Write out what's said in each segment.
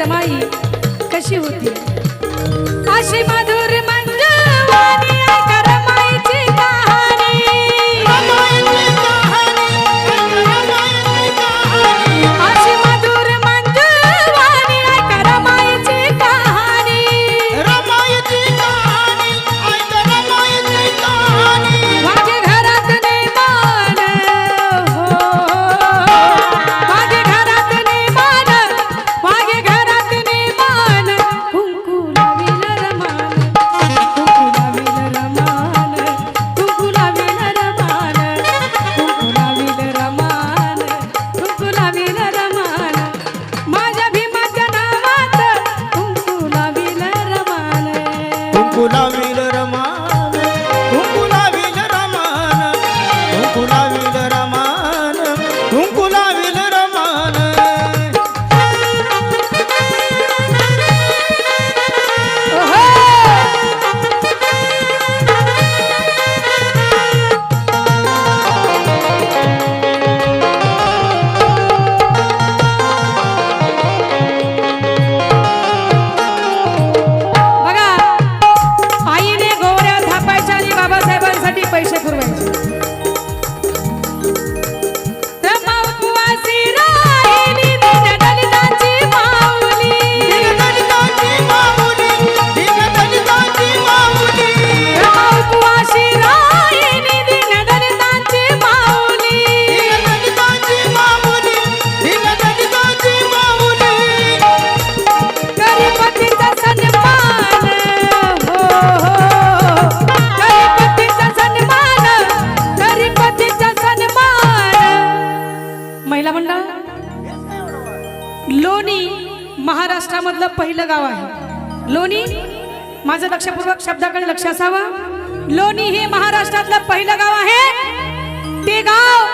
रमाई कशी होती? अशी मधुर मंगवानी ಸಾವಿರ पहिलं गाव आहे. लोणी माझं लक्षपूर्वक शब्दाकडे लक्ष असावं. लोणी हे महाराष्ट्रातलं पहिलं गाव आहे. ते गाव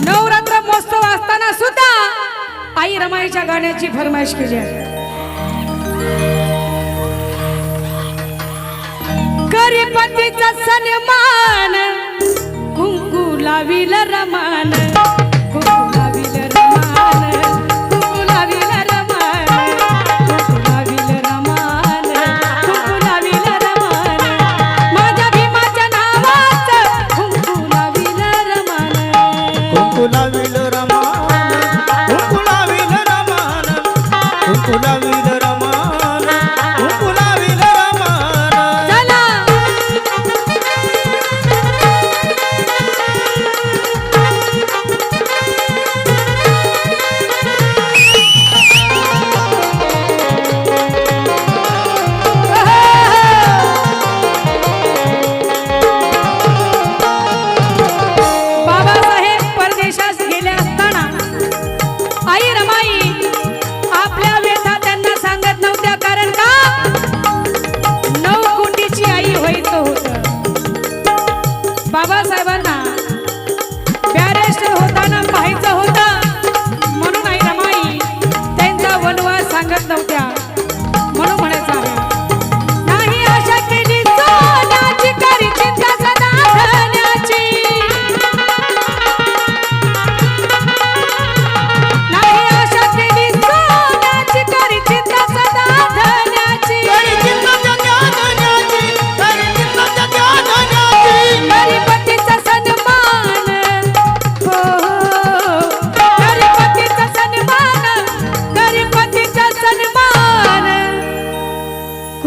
नवरात्र महोत्सव असताना सुद्धा आई रमाईच्या गाण्याची फरमाईश केली आहे. करपतीचा सन्मान कुंकू लावी रमा não quer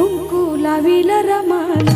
కుంకుల విలరమాల